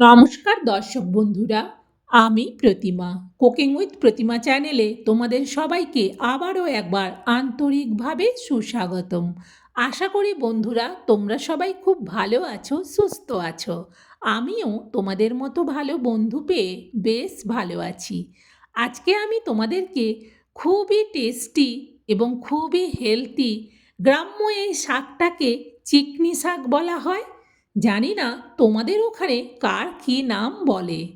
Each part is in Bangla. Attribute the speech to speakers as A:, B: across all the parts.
A: নমস্কার দর্শক বন্ধুরা, আমি প্রতিমা কুকিং উইথ প্রতিমা চ্যানেলে তোমাদের সবাইকে আবারও একবার আন্তরিকভাবে সুস্বাগতম। আশা করি বন্ধুরা, তোমরা সবাই খুব ভালো আছো, সুস্থ আছো। আমিও তোমাদের মতো ভালো বন্ধু পেয়ে বেশ ভালো আছি। আজকে আমি তোমাদেরকে খুবই টেস্টি এবং খুবই হেলদি গ্রাম্য এই শাকটাকে চিকনি শাক বলা হয়। জানি না তোমাদের ওখানে কার কী নাম বলে।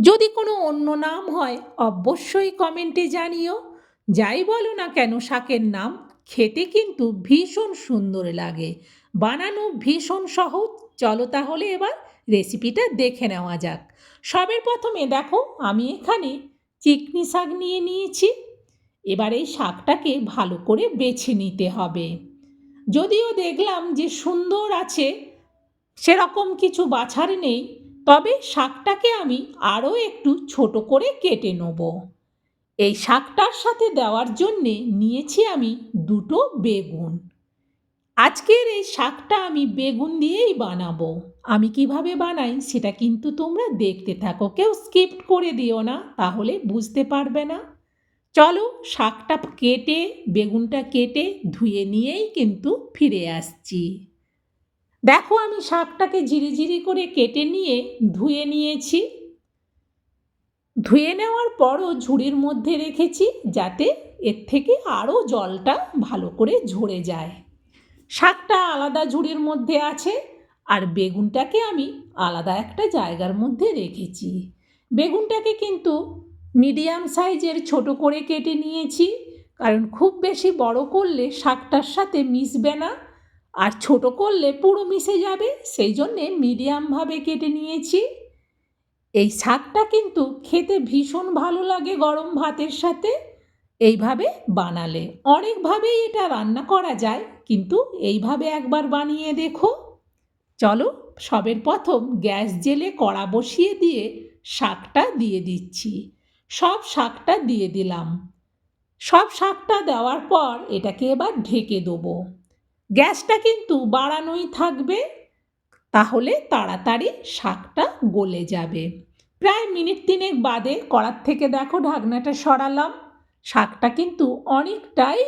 A: যদি কোনো অন্য নাম হয়, অবশ্যই কমেন্টে জানিও। যাই বলো না কেন, শাকের নাম খেতে কিন্তু ভীষণ সুন্দর লাগে। বানানো ভীষণ সহজ। চলো তাহলে এবার রেসিপিটা দেখে নেওয়া যাক। সবের প্রথমে দেখো, আমি এখানে চিকনি শাক নিয়ে নিয়েছি। এবার এই শাকটাকে ভালো করে বেছে নিতে হবে। যদিও দেখলাম যে সুন্দর আছে সেরকম কিছু বাছার নেই, তবে শাকটাকে আমি আরও একটু ছোট করে কেটে নেব। এই শাকটার সাথে দেওয়ার জন্যে নিয়েছি আমি দুটো বেগুন। আজকের এই শাকটা আমি বেগুন দিয়েই বানাবো। আমি কীভাবে বানাই সেটা কিন্তু তোমরা দেখতে থাকো, কেউ স্কিপ করে দিও না, তাহলে বুঝতে পারবে না। চলো শাকটা কেটে, বেগুনটা কেটে ধুয়ে নিয়েই কিন্তু ফিরে আসছি। দেখো আমি শাকটাকে ঝিরি ঝিরি করে কেটে নিয়ে ধুয়ে নিয়েছি। ধুয়ে নেওয়ার পরও ঝুড়ির মধ্যে রেখেছি যাতে এর থেকে আরও জলটা ভালো করে ঝরে যায়। শাকটা আলাদা ঝুড়ির মধ্যে আছে আর বেগুনটাকে আমি আলাদা একটা জায়গার মধ্যে রেখেছি। বেগুনটাকে কিন্তু মিডিয়াম সাইজের ছোট করে কেটে নিয়েছি, কারণ খুব বেশি বড় করলে শাকটার সাথে মিশবে না। আর ছোট করলে পুরো মিশে যাবে, সেই জন্যে মিডিয়ামভাবে কেটে নিয়েছি। এই শাকটা কিন্তু খেতে ভীষণ ভালো লাগে গরম ভাতের সাথে। এইভাবে বানালে। অনেকভাবেই এটা রান্না করা যায়, কিন্তু এইভাবে একবার বানিয়ে দেখো। চলো, সবের প্রথম গ্যাস জেলে কড়া বসিয়ে দিয়ে শাকটা দিয়ে দিচ্ছি। সব শাকটা দিয়ে দিলাম। সব শাকটা দেওয়ার পর এটাকে এবার ঢেকে দেবো। গ্যাসটা কিন্তু বাড়ানোই থাকবে, তাহলে তাড়াতাড়ি শাকটা গলে যাবে। প্রায় মিনিট তিনেক বাদে কড়ার থেকে দেখো ঢাকনাটা সরালাম, শাকটা কিন্তু অনেকটাই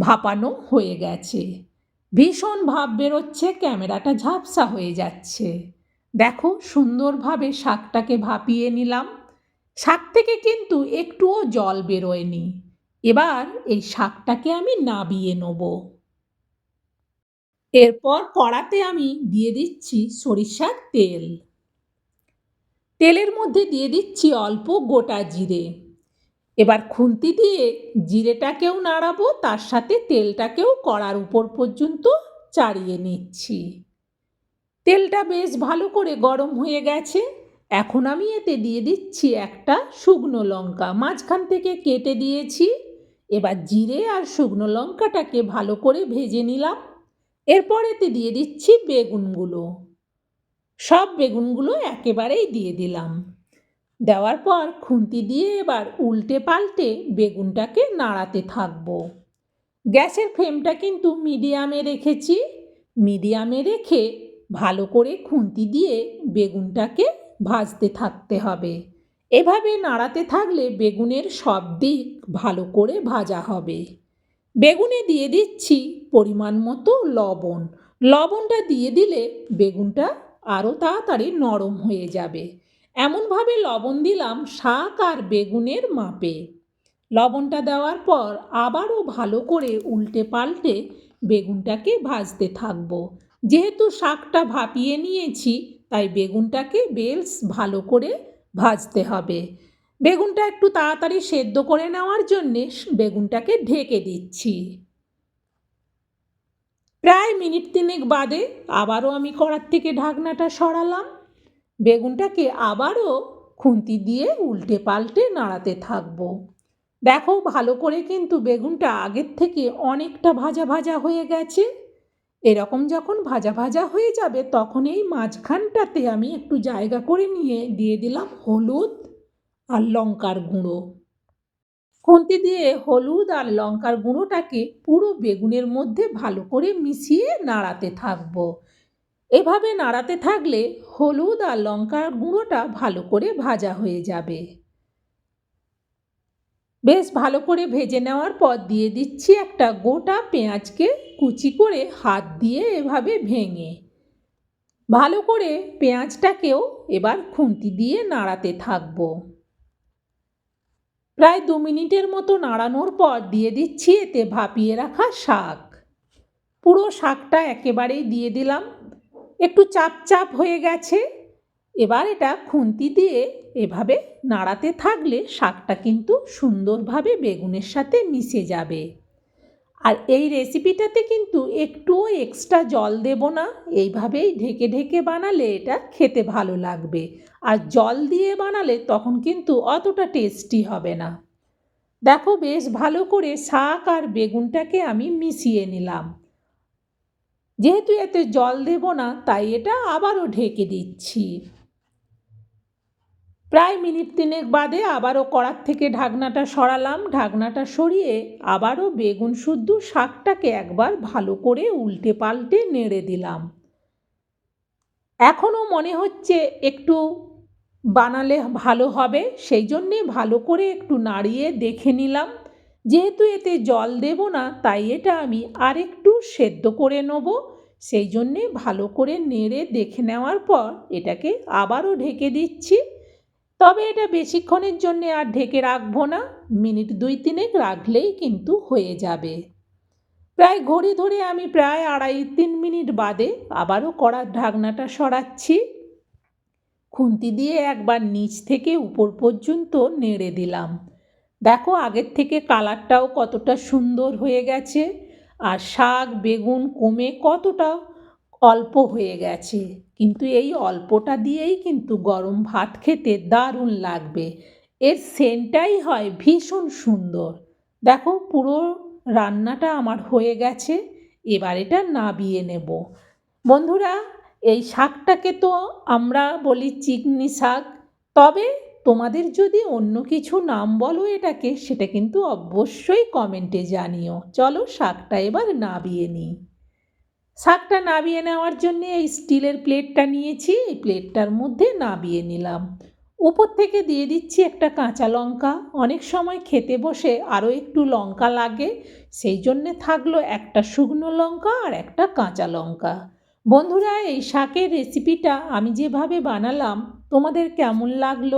A: ভাপানো হয়ে গেছে। ভীষণ ভাব বেরোচ্ছে, ক্যামেরাটা ঝাপসা হয়ে যাচ্ছে। দেখো সুন্দরভাবে শাকটাকে ভাপিয়ে নিলাম। শাক থেকে কিন্তু একটুও জল বেরোয়নি। এবার এই শাকটাকে আমি নাবিয়ে নেব। এরপর কড়াতে আমি দিয়ে দিচ্ছি সরিষার তেল। তেলের মধ্যে দিয়ে দিচ্ছি অল্প গোটা জিরে। এবার খুন্তি দিয়ে জিরেটাকেও নাড়াবো, তার সাথে তেলটাকেও কড়ার উপর পর্যন্ত চাড়িয়ে নিচ্ছি। তেলটা বেশ ভালো করে গরম হয়ে গেছে। এখন আমি এতে দিয়ে দিচ্ছি একটা শুকনো লঙ্কা। মাঝখান থেকে কেটে দিয়েছি। এবার জিরে আর শুকনো লঙ্কাটাকে ভালো করে ভেজে নিলাম। এরপরেতে দিয়ে দিচ্ছি বেগুনগুলো। সব বেগুনগুলো একেবারেই দিয়ে দিলাম। দেওয়ার পর খুন্তি দিয়ে এবার উল্টে পাল্টে বেগুনটাকে নাড়াতে থাকব। গ্যাসের ফ্লেমটা কিন্তু মিডিয়ামে রেখেছি। মিডিয়ামে রেখে ভালো করে খুন্তি দিয়ে বেগুনটাকে ভাজতে থাকতে হবে। এভাবে নাড়াতে থাকলে বেগুনের সব দিক ভালো করে ভাজা হবে। বেগুনে দিয়ে দিচ্ছি পরিমাণ মতো লবণ। লবণটা দিয়ে দিলে বেগুনটা আরও তাড়াতাড়ি নরম হয়ে যাবে। এমনভাবে লবণ দিলাম শাক আর বেগুনের মাপে। লবণটা দেওয়ার পর আবারও ভালো করে উল্টে পাল্টে বেগুনটাকে ভাজতে থাকব। যেহেতু শাকটা ভাপিয়ে নিয়েছি, তাই বেগুনটাকে বেশ ভালো করে ভাজতে হবে। বেগুনটা একটু তাড়াতাড়ি সেদ্ধ করে নেওয়ার জন্যে বেগুনটাকে ঢেকে দিচ্ছি। প্রায় মিনিট তিনেক বাদে আবারও আমি কড়ার থেকে ঢাকনাটা সরালাম। বেগুনটাকে আবারও খুন্তি দিয়ে উল্টে পাল্টে নাড়াতে থাকব। দেখো ভালো করে কিন্তু বেগুনটা আগের থেকে অনেকটা ভাজা ভাজা হয়ে গেছে। এরকম যখন ভাজা ভাজা হয়ে যাবে তখন এই মাঝখানটাতে আমি একটু জায়গা করে নিয়ে দিয়ে দিলাম হলুদ। আর লঙ্কার গুঁড়ো। খুন্তি দিয়ে হলুদ আর লঙ্কার গুঁড়োটাকে পুরো বেগুনের মধ্যে ভালো করে মিশিয়ে নাড়াতে থাকব। এভাবে নাড়াতে থাকলে হলুদ আর লঙ্কার গুঁড়োটা ভালো করে ভাজা হয়ে যাবে। বেশ ভালো করে ভেজে নেওয়ার পর দিয়ে দিচ্ছি একটা গোটা পেঁয়াজকে কুচি করে হাত দিয়ে এভাবে ভেঙে। ভালো করে পেঁয়াজটাকেও এবার খুন্তি দিয়ে নাড়াতে থাকব। প্রায় দু মিনিটের মতো নাড়ানোর পর দিয়ে দিচ্ছি এতে ভাপিয়ে রাখা শাক। পুরো শাকটা একেবারেই দিয়ে দিলাম। একটু চাপ চাপ হয়ে গেছে। এবার এটা খুন্তি দিয়ে এভাবে নাড়াতে থাকলে শাকটা কিন্তু সুন্দরভাবে বেগুনের সাথে মিশে যাবে। আর এই রেসিপিটাতে কিন্তু একটুও এক্সট্রা জল দেব না। এইভাবেই ঢেকে ঢেকে বানালে এটা খেতে ভালো লাগবে। আর জল দিয়ে বানালে তখন কিন্তু অতটা টেস্টি হবে না। দেখো বেশ ভালো করে শাক আর বেগুনটাকে আমি মিশিয়ে নিলাম। যেহেতু এতে জল দেব না, তাই এটা আবারও ঢেকে দিচ্ছি। প্রায় মিনিট তিনেক বাদে আবারও কড়ার থেকে ঢাকনাটা সরালাম। ঢাকনাটা সরিয়ে আবারও বেগুন শুদ্ধ শাকটাকে একবার ভালো করে উল্টে পাল্টে নেড়ে দিলাম। এখনও মনে হচ্ছে একটু বানালে ভালো হবে, সেই জন্যে ভালো করে একটু নাড়িয়ে দেখে নিলাম। যেহেতু এতে জল দেব না, তাই এটা আমি আরেকটু সেদ্ধ করে নেব। সেই জন্যে ভালো করে নেড়ে দেখে নেওয়ার পর এটাকে আবারও ঢেকে দিচ্ছি। তবে এটা বেশিক্ষণের জন্যে আর ঢেকে রাখব না। মিনিট দুই তিনেক রাখলেই কিন্তু হয়ে যাবে। প্রায় ঘড়ি ধরে আমি প্রায় আড়াই তিন মিনিট বাদে আবারও কড়ার ঢাকনাটা সরাচ্ছি। খুন্তি দিয়ে একবার নিচ থেকে উপর পর্যন্ত নেড়ে দিলাম। দেখো আগের থেকে কালারটাও কতটা সুন্দর হয়ে গেছে। আর শাক, বেগুন কমে কতটা অল্প হয়ে গেছে। কিন্তু এই অল্পটা দিয়েই কিন্তু গরম ভাত খেতে দারুণ লাগবে। এর সেন্টটাই হয় ভীষণ সুন্দর। দেখো, পুরো রান্নাটা আমার হয়ে গেছে। এবার এটা নাবিয়ে নেব। বন্ধুরা, এই শাকটাকে তো আমরা বলি চিকনি শাক। তবে তোমাদের যদি অন্য কিছু নাম বলো এটাকে, সেটা কিন্তু অবশ্যই কমেন্টে জানিও। চলো, শাকটা এবার নাবিয়ে নিই। শাকটা নাবিয়ে নেওয়ার জন্যে এই স্টিলের প্লেটটা নিয়েছি। এই প্লেটটার মধ্যে নাবিয়ে নিলাম। উপর থেকে দিয়ে দিচ্ছি একটা কাঁচা লঙ্কা। অনেক সময় খেতে বসে আরও একটু লঙ্কা লাগে। সেই জন্যে থাকল একটা শুকনো লঙ্কা আর একটা কাঁচা লঙ্কা। বন্ধুরা, এই শাকের রেসিপিটা আমি যেভাবে বানালাম, তোমাদের কেমন লাগল?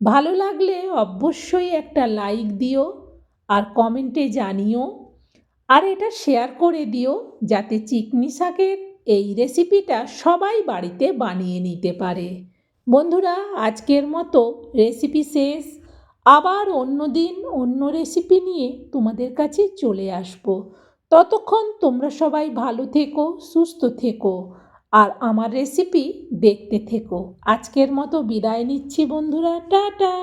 A: ভালো লাগলে অবশ্যই একটা লাইক দিও আর কমেন্টে জানিও। আর এটা শেয়ার করে দিও যাতে চিকনি শাকের এই রেসিপিটা সবাই বাড়িতে বানিয়ে নিতে পারে। বন্ধুরা, আজকের মতো রেসিপি শেষ। আবার অন্য দিন অন্য রেসিপি নিয়ে তোমাদের কাছে চলে আসব। ততক্ষণ তোমরা সবাই ভালো থেকো, সুস্থ থেকো, আর আমার রেসিপি দেখতে থেকো। আজকের মতো বিদায় নিচ্ছি বন্ধুরা, টাটা!